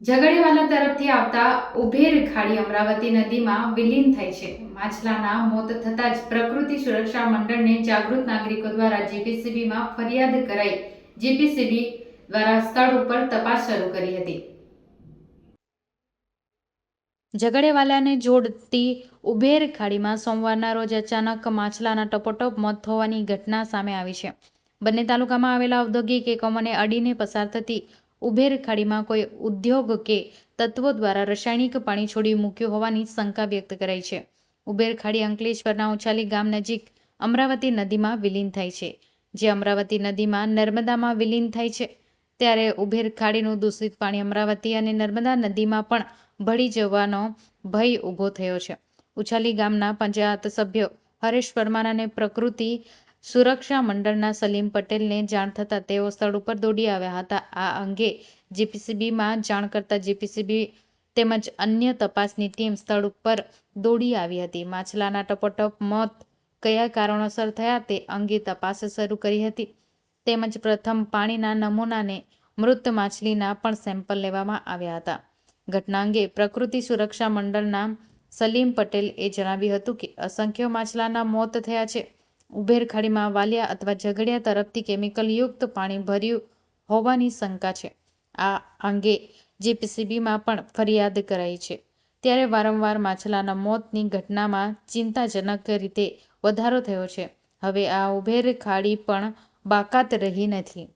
ઝઘડેવાલા તરફથી આવતા ઉભેર ખાડી અમરાવતી નદીમાં વિલીન થઈ છે. માછલાના મોત થતાં જ પ્રકૃતિ સુરક્ષા મંડળને જાગૃત નાગરિકો દ્વારા જીપીસીબીમાં ફરિયાદ કરાઈ. જીપીસીબી દ્વારા સ્થળ ઉપર તપાસ શરૂ કરી હતી. ઝઘડેવાલાને જોડતી ઉભેર ખાડીમાં સોમવારના રોજ અચાનક માછલાના ટપોટપ મોત થવાની ઘટના સામે આવી છે. બંને તાલુકામાં આવેલા ઔદ્યોગિક એકમોને અડીને પસાર થતી ઉભેર ખાડીમાં કોઈ ઉદ્યોગ કે તત્વો દ્વારા રાસાયણિક પાણી છોડી મૂક્યું હોવાની શંકા વ્યક્ત કરાઈ છે. ઉભેર ખાડી અંકલેશ્વરના ઉછાલી ગામ નજીક અમરાવતી નદીમાં વિલીન થાય છે. જે અમરાવતી નદીમાં નર્મદામાં વિલીન થાય છે. ત્યારે ઉભેર ખાડીનું દૂષિત પાણી અમરાવતી અને નર્મદા નદીમાં પણ ભળી જવાનો ભય ઊભો થયો છે. ઉછાલી ગામના પંચાયત સભ્યો હરેશ પરમાર અને પ્રકૃતિ સુરક્ષા મંડળના સલીમ પટેલને જાણ થતાં તેઓ સ્થળ ઉપર દોડી આવ્યા હતા. આ અંગે જીપીસીબીમાં જાણ કરતાં જીપીસીબી તેમજ અન્ય તપાસની ટીમ સ્થળ ઉપર દોડી આવી હતી. માછલાના ટપોટપ મોત કયા કારણોસર થયા તે અંગે તપાસ શરૂ કરી હતી. તેમજ પ્રથમ પાણીના નમૂનાને મૃત માછલીના પણ સેમ્પલ લેવામાં આવ્યા હતા. ઘટના અંગે પ્રકૃતિ સુરક્ષા મંડળના સલીમ પટેલ એ જણાવ્યું હતું કે, અસંખ્ય માછલાના મોત થયા છે. ઉભેર ખાડીમાં વાલિયા અથવા ઝઘડિયા તરફથી કેમિકલયુક્ત પાણી ભર્યું હોવાની શંકા છે. આ અંગે જીપીસીબીમાં પણ ફરિયાદ કરાઈ છે. ત્યારે વારંવાર માછલાના મોતની ઘટનામાં ચિંતાજનક રીતે વધારો થયો છે. હવે આ ઉભેર ખાડી પણ બાકાત રહી નથી.